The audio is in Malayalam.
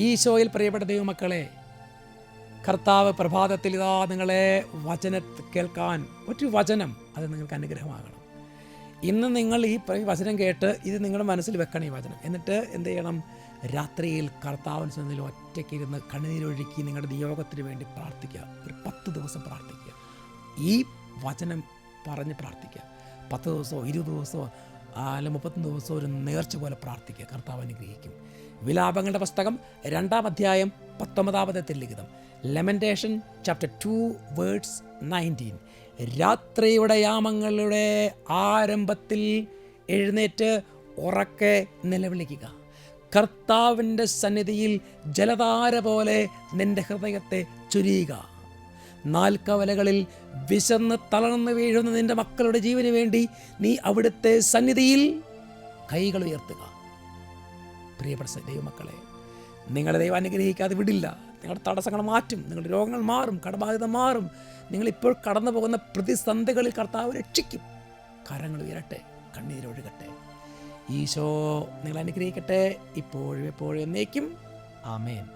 ഈശോയിൽ പ്രിയപ്പെട്ട ദൈവമക്കളെ കർത്താവ് പ്രഭാതത്തിൽ ഇതാ നിങ്ങളെ വചന കേൾക്കാൻ ഒരു വചനം അത് നിങ്ങൾക്ക് അനുഗ്രഹമാകണം. ഇന്ന് നിങ്ങൾ ഈ വചനം കേട്ട് ഇത് നിങ്ങളുടെ മനസ്സിൽ വെക്കണം ഈ വചനം. എന്നിട്ട് എന്ത് ചെയ്യണം? രാത്രിയിൽ കർത്താവിന് സ്വന്തം ഒറ്റയ്ക്ക് ഇരുന്ന് കണ്ണുനീരൊഴുക്കി നിങ്ങളുടെ നിയോഗത്തിന് വേണ്ടി പ്രാർത്ഥിക്കുക. ഒരു പത്ത് ദിവസം പ്രാർത്ഥിക്കുക. ഈ വചനം പറഞ്ഞ് പ്രാർത്ഥിക്കുക. പത്ത് ദിവസമോ ഇരുപത് ദിവസമോ അല്ലെങ്കിൽ അല്ല മുപ്പത്തൊന്ന് ദിവസമോ ഒരു നേർച്ച പോലെ പ്രാർത്ഥിക്കുക. കർത്താവ് അനുഗ്രഹിക്കും. വിലാപങ്ങളുടെ പുസ്തകം രണ്ടാം അധ്യായം പത്തൊമ്പതാമതത്തിൽ ലിഖിതം. Lamentation chapter two verse nineteen രാത്രിയുടെ യാമങ്ങളുടെ ആരംഭത്തിൽ എഴുന്നേറ്റ് ഉറക്കെ നിലവിളിക്കുക. കർത്താവിന്റെ സന്നിധിയിൽ ജലധാര പോലെ നിന്റെ ഹൃദയത്തെ ചുരിയുക. നാൽക്കവലകളിൽ വിശന്ന് തളർന്നു വീഴുന്ന നിന്റെ മക്കളുടെ ജീവന് വേണ്ടി നീ അവിടുത്തെ സന്നിധിയിൽ കൈകൾ ഉയർത്തുക. പ്രിയപ്പെട്ട ദൈവമക്കളെ നിങ്ങളെ ദൈവം അനുഗ്രഹിക്കാതെ വിടില്ല. നിങ്ങളുടെ തടസ്സങ്ങൾ മാറ്റും. നിങ്ങളുടെ രോഗങ്ങൾ മാറും. കടബാധ്യത മാറും. നിങ്ങളിപ്പോൾ കടന്നു പോകുന്ന പ്രതിസന്ധികളിൽ കർത്താവ് രക്ഷിക്കും. കരങ്ങൾ ഉയരട്ടെ കണ്ണീരൊഴുകട്ടെ ഈശോ നിങ്ങൾ അനുഗ്രഹിക്കട്ടെ. ഇപ്പോഴും എപ്പോഴും എന്നേക്കും. ആമേൻ.